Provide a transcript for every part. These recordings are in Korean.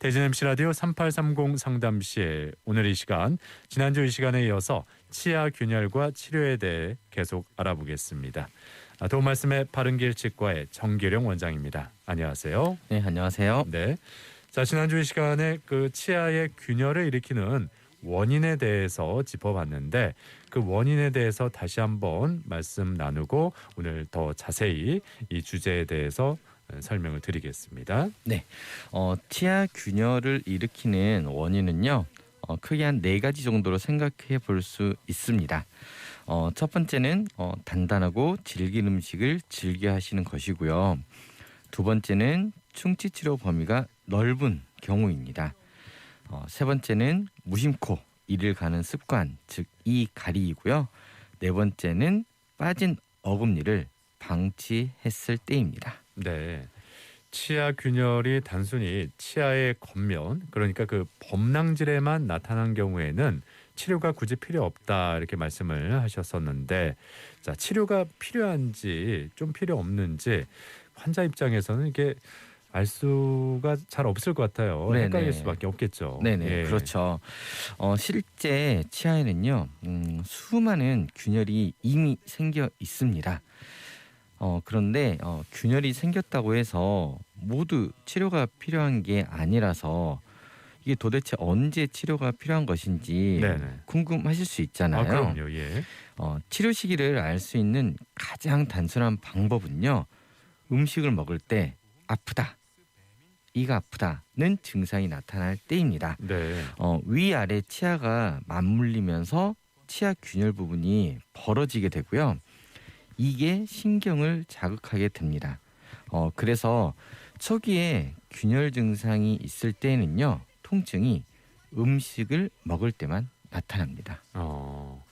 대전 MC 라디오 3830 상담실 오늘 이 시간 지난주 이 시간에 이어서 치아 균열과 치료에 대해 계속 알아보겠습니다. 아, 도움 말씀에 바른 길 치과의 정기령 원장입니다. 안녕하세요. 네, 안녕하세요. 네. 자, 지난주 이 시간에 그 치아의 균열을 일으키는 원인에 대해서 짚어봤는데 그 원인에 대해서 다시 한번 말씀 나누고 오늘 더 자세히 이 주제에 대해서 설명을 드리겠습니다. 어, 치아 균열을 일으키는 원인은요, 어, 크게 한 네 가지 정도로 생각해 볼 수 있습니다. 어, 첫 번째는 어, 단단하고 질긴 음식을 즐겨 하시는 것이고요. 두 번째는 충치 치료 범위가 넓은 경우입니다. 어, 세 번째는 무심코 이를 가는 습관, 즉 이 가리이고요. 네 번째는 빠진 어금니를 방치했을 때입니다. 네. 치아 균열이 단순히 치아의 겉면 그러니까 그 범랑질에만 나타난 경우에는 치료가 굳이 필요 없다 이렇게 말씀을 하셨었는데 자 치료가 필요한지 좀 필요 없는지 환자 입장에서는 이게 알 수가 잘 없을 것 같아요. 네네. 헷갈릴 수밖에 없겠죠. 네네 예. 그렇죠. 어, 실제 치아에는요 음, 수많은 균열이 이미 생겨 있습니다. 어, 그런데 어, 균열이 생겼다고 해서 모두 치료가 필요한 게 아니라서 이게 도대체 언제 치료가 필요한 것인지 네네. 궁금하실 수 있잖아요. 아 그럼요. 예. 어, 치료 시기를 알 수 있는 가장 단순한 방법은요. 음식을 먹을 때 아프다, 이가 아프다는 증상이 나타날 때입니다. 네. 어, 위아래 치아가 맞물리면서 치아 균열 부분이 벌어지게 되고요. 이게 신경을 자극하게 됩니다. 어, 그래서 초기에 균열 증상이 있을 때는요, 통증이 음식을 먹을 때만 나타납니다. 어,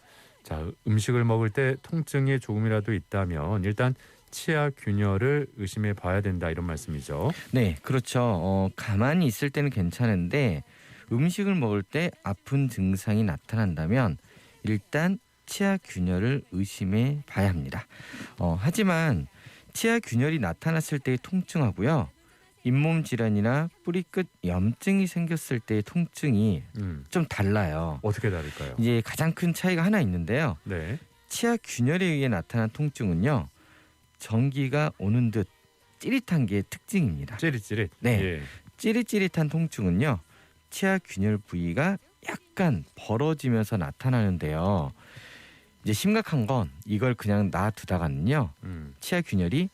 자 음식을 먹을 때 통증이 조금이라도 있다면 일단 치아 균열을 의심해 봐야 된다 이런 말씀이죠. 네, 그렇죠. 어, 가만히 있을 때는 괜찮은데 음식을 먹을 때 아픈 증상이 나타난다면 일단 치아 균열을 의심해 봐야 합니다. 어, 하지만 치아 균열이 나타났을 때의 통증하고요. 잇몸 질환이나 뿌리 끝 염증이 생겼을 때의 통증이 음, 좀 달라요. 어떻게 다를까요? 이제 가장 큰 차이가 하나 있는데요. 네. 치아 균열에 의해 나타난 통증은요. 전기가 오는 듯 찌릿한 게 특징입니다. 찌릿찌릿. 네. 예. 찌릿찌릿한 통증은요. 치아 균열 부위가 약간 벌어지면서 나타나는데요. 이제 심각한 건 이걸 그냥 놔두다가는요. 음, 치아 균열이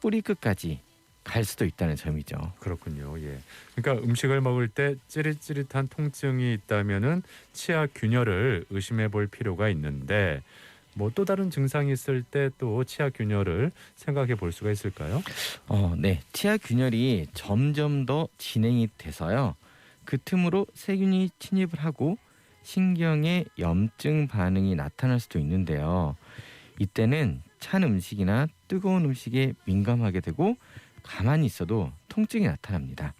뿌리 끝까지 갈 수도 있다는 점이죠. 그렇군요. 예. 그러니까 음식을 먹을 때 찌릿찌릿한 통증이 있다면은 치아 균열을 의심해 볼 필요가 있는데 뭐 또 다른 증상이 있을 때 또 치아 균열을 생각해 볼 수가 있을까요? 어, 네. 치아 균열이 점점 더 진행이 돼서요. 그 틈으로 세균이 침입을 하고 신경에 염증 반응이 나타날 수도 있는데요. 이때는 찬 음식이나 뜨거운 음식에 민감하게 되고 가만히 있어도 통증이 나타납니다.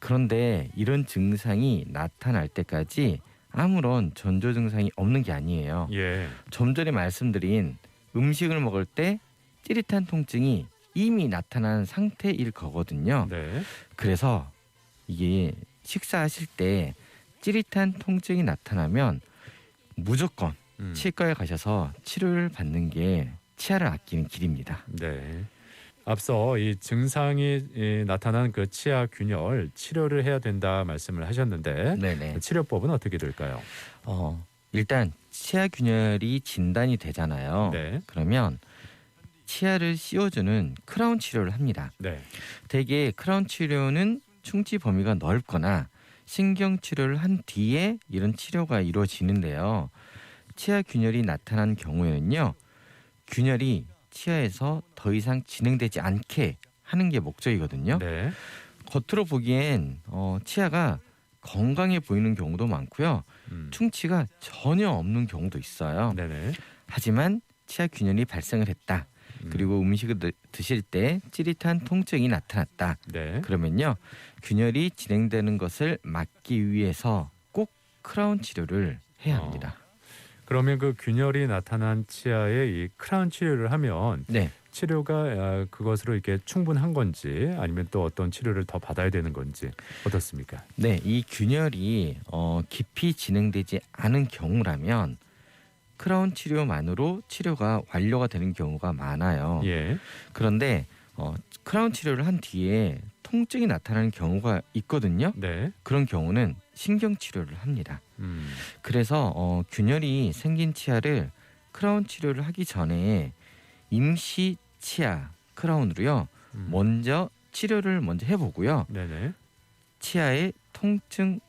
그런데 이런 증상이 나타날 때까지 아무런 전조 증상이 없는 게 아니에요. 예. 좀 전에 말씀드린 음식을 먹을 때 찌릿한 통증이 이미 나타난 상태일 거거든요. 네. 그래서 이게 식사하실 때 찌릿한 통증이 나타나면 무조건 음. 치과에 가셔서 치료를 받는 게 치아를 아끼는 길입니다. 네. 앞서 이 증상이 이, 나타난 그 치아 균열 치료를 해야 된다 말씀을 하셨는데 네네. 치료법은 어떻게 될까요? 어, 일단 치아 균열이 진단이 되잖아요. 네. 그러면 치아를 씌워주는 크라운 치료를 합니다. 네. 대개 크라운 치료는 충치 범위가 넓거나 신경 치료를 한 뒤에 이런 치료가 이루어지는데요. 치아 균열이 나타난 경우에는요. 균열이 치아에서 더 이상 진행되지 않게 하는 게 목적이거든요. 네. 겉으로 보기엔 어, 치아가 건강해 보이는 경우도 많고요. 음. 충치가 전혀 없는 경우도 있어요. 네네. 하지만 치아 균열이 발생을 했다. 음. 그리고 음식을 드- 드실 때 찌릿한 통증이 나타났다. 네. 그러면요 균열이 진행되는 것을 막기 위해서 꼭 크라운 치료를 해야 어. 합니다. 그러면 그 균열이 나타난 치아에 이 크라운 치료를 하면 네, 치료가 아, 그것으로 이렇게 충분한 건지 아니면 또 어떤 치료를 더 받아야 되는 건지 어떻습니까? 네, 이 균열이 어, 깊이 진행되지 않은 경우라면 크라운 치료만으로 치료가 완료가 되는 경우가 많아요. 예. 그런데 어, 크라운 치료를 한 뒤에 통증이 나타나는 경우가 있거든요. 네. 그런 경우는 신경 치료를 합니다. 음. 그래서 어, 균열이 생긴 치아를 크라운 치료를 하기 전에 임시 치아 크라운으로요. 음. 먼저 치료를 먼저 해보고요. 네네. 치아의 통증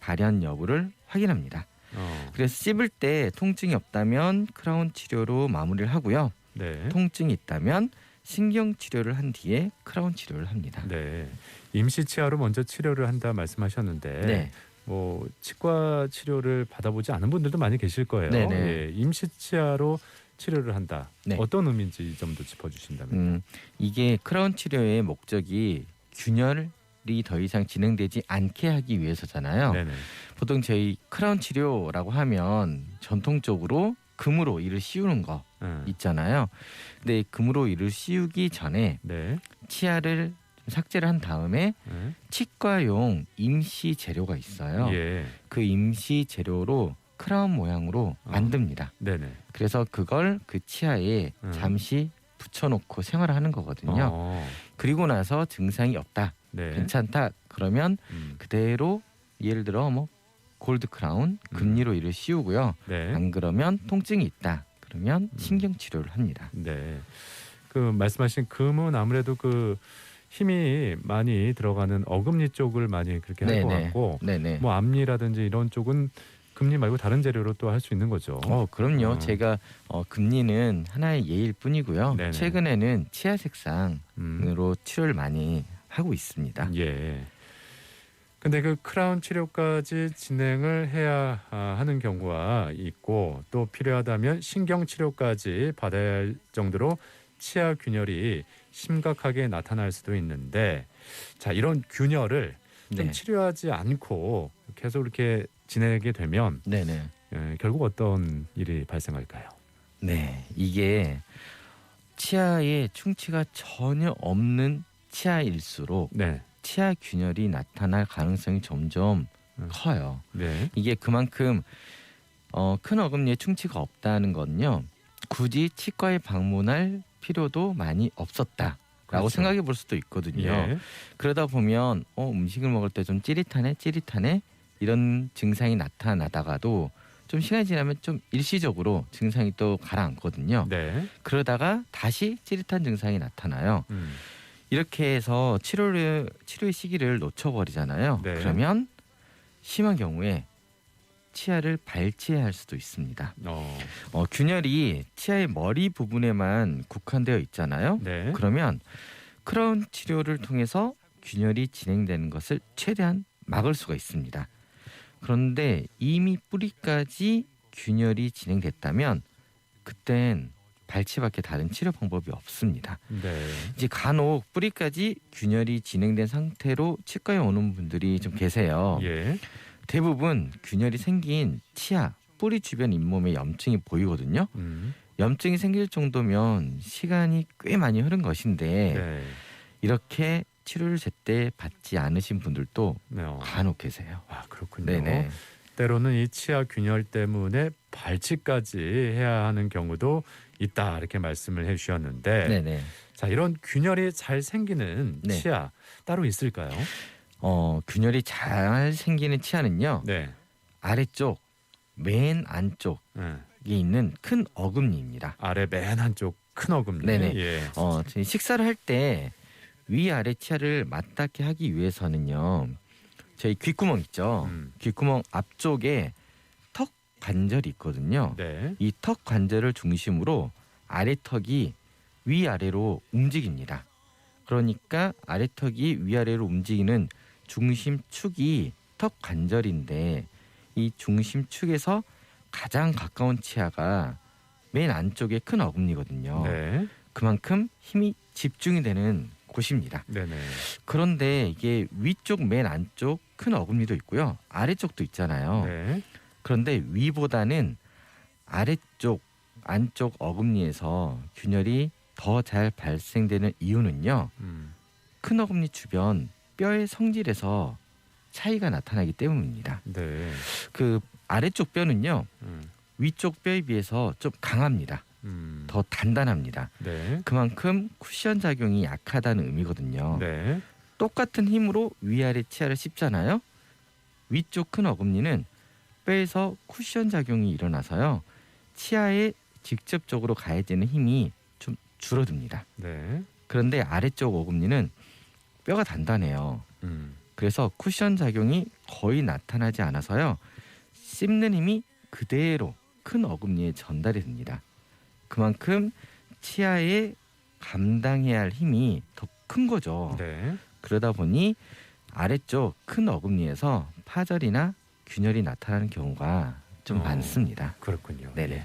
발현 여부를 확인합니다. 어. 그래서 씹을 때 통증이 없다면 크라운 치료로 마무리를 하고요. 네. 통증이 있다면 신경 치료를 한 뒤에 크라운 치료를 합니다. 네. 임시 치아로 먼저 치료를 한다 말씀하셨는데 네. 뭐 치과 치료를 받아보지 않은 분들도 많이 계실 거예요. 네네. 예, 임시 치아로 치료를 한다. 네. 어떤 의미인지 이 점도 짚어주신다면. 음, 이게 크라운 치료의 목적이 균열이 더 이상 진행되지 않게 하기 위해서잖아요. 네네. 보통 저희 크라운 치료라고 하면 전통적으로 금으로 이를 씌우는 거 음. 있잖아요. 근데 금으로 이를 씌우기 전에 네. 치아를 좀 삭제를 한 다음에 네. 치과용 임시 재료가 있어요. 예. 그 임시 재료로 크라운 모양으로 어. 만듭니다. 네네. 그래서 그걸 그 치아에 음. 잠시 붙여놓고 생활을 하는 거거든요. 어. 그리고 나서 증상이 없다, 네. 괜찮다 그러면 음. 그대로 예를 들어 뭐 골드 크라운 음. 금리로 이를 씌우고요. 네. 안 그러면 통증이 있다. 그러면 음. 신경 치료를 합니다. 네. 그 말씀하신 금은 아무래도 그 힘이 많이 들어가는 어금니 쪽을 많이 그렇게 할 것 네네. 같고 네네. 뭐 앞니라든지 이런 쪽은 금리 말고 다른 재료로 또 할 수 있는 거죠. 어, 그럼요. 어. 제가 어, 금리는 하나의 예일 뿐이고요. 네네. 최근에는 치아 색상으로 음. 치료를 많이 하고 있습니다. 예. 근데 그 크라운 치료까지 진행을 해야 아, 하는 경우가 있고 또 필요하다면 신경 치료까지 받아야 할 정도로 치아 균열이 심각하게 나타날 수도 있는데 자 이런 균열을 좀 네. 치료하지 않고 계속 이렇게 지내게 되면 네네. 예, 결국 어떤 일이 발생할까요? 네. 이게 치아에 충치가 전혀 없는 치아일수록 네, 치아 균열이 나타날 가능성이 점점 음. 커요. 네, 이게 그만큼 어, 큰 어금니에 충치가 없다는 건요. 굳이 치과에 방문할 필요도 많이 없었다 라고 그렇죠. 생각해 볼 수도 있거든요. 예, 그러다 보면 어, 음식을 먹을 때 좀 찌릿하네, 찌릿하네 이런 증상이 나타나다가도 좀 시간이 지나면 좀 일시적으로 증상이 또 가라앉거든요. 네, 그러다가 다시 찌릿한 증상이 나타나요. 음, 이렇게 해서 치료를 치료의 시기를 놓쳐버리잖아요. 네. 그러면 심한 경우에 치아를 발치해야 할 수도 있습니다. 어, 어, 균열이 치아의 머리 부분에만 국한되어 있잖아요. 네, 그러면 크라운 치료를 통해서 균열이 진행되는 것을 최대한 막을 수가 있습니다. 그런데 이미 뿌리까지 균열이 진행됐다면 그땐 발치밖에 다른 치료 방법이 없습니다. 네, 이제 간혹 뿌리까지 균열이 진행된 상태로 치과에 오는 분들이 좀 계세요. 예, 대부분 균열이 생긴 치아 뿌리 주변 잇몸에 염증이 보이거든요. 음, 염증이 생길 정도면 시간이 꽤 많이 흐른 것인데 네, 이렇게 치료를 제때 받지 않으신 분들도 네, 어. 간혹 계세요. 아 그렇군요. 네네. 때로는 이 치아 균열 때문에 발치까지 해야 하는 경우도 있다 이렇게 말씀을 해주셨는데 네네. 자 이런 균열이 잘 생기는 네. 치아 따로 있을까요? 어 균열이 잘 생기는 치아는요 네, 아래쪽 맨 안쪽에 네. 있는 큰 어금니입니다. 아래 맨 한쪽 큰 어금니. 네네. 예. 어 식사를 할 때 위아래 치아를 맞닿게 하기 위해서는요 저희 귓구멍 있죠. 음, 귓구멍 앞쪽에 턱 관절이 있거든요. 네. 이 턱 관절을 중심으로 아래 턱이 위아래로 움직입니다. 그러니까 아래 턱이 위아래로 움직이는 중심축이 턱 관절인데 이 중심축에서 가장 가까운 치아가 맨 안쪽에 큰 어금니거든요. 네. 그만큼 힘이 집중이 되는 곳입니다. 네네. 그런데 이게 위쪽 맨 안쪽 큰 어금니도 있고요. 아래쪽도 있잖아요. 네. 그런데 위보다는 아래쪽 안쪽 어금니에서 균열이 더 잘 발생되는 이유는요. 음. 큰 어금니 주변 뼈의 성질에서 차이가 나타나기 때문입니다. 네. 그 아래쪽 뼈는요. 음. 위쪽 뼈에 비해서 좀 강합니다. 음. 더 단단합니다. 네. 그만큼 쿠션 작용이 약하다는 의미거든요. 네. 똑같은 힘으로 위아래 치아를 씹잖아요. 위쪽 큰 어금니는 뼈에서 쿠션 작용이 일어나서요. 치아에 직접적으로 가해지는 힘이 좀 줄어듭니다. 네. 그런데 아래쪽 어금니는 뼈가 단단해요. 음. 그래서 쿠션 작용이 거의 나타나지 않아서요. 씹는 힘이 그대로 큰 어금니에 전달이 됩니다. 그만큼 치아에 감당해야 할 힘이 더 큰 거죠. 네. 그러다 보니 아래쪽 큰 어금니에서 파절이나 균열이 나타나는 경우가 좀 어. 많습니다. 그렇군요. 네네. 예.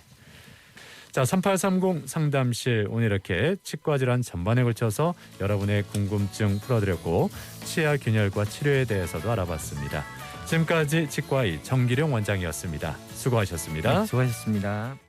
자, 3830 상담실 오늘 이렇게 치과 질환 전반에 걸쳐서 여러분의 궁금증 풀어드렸고 치아 균열과 치료에 대해서도 알아봤습니다. 지금까지 치과의 정기룡 원장이었습니다. 수고하셨습니다. 네, 수고하셨습니다.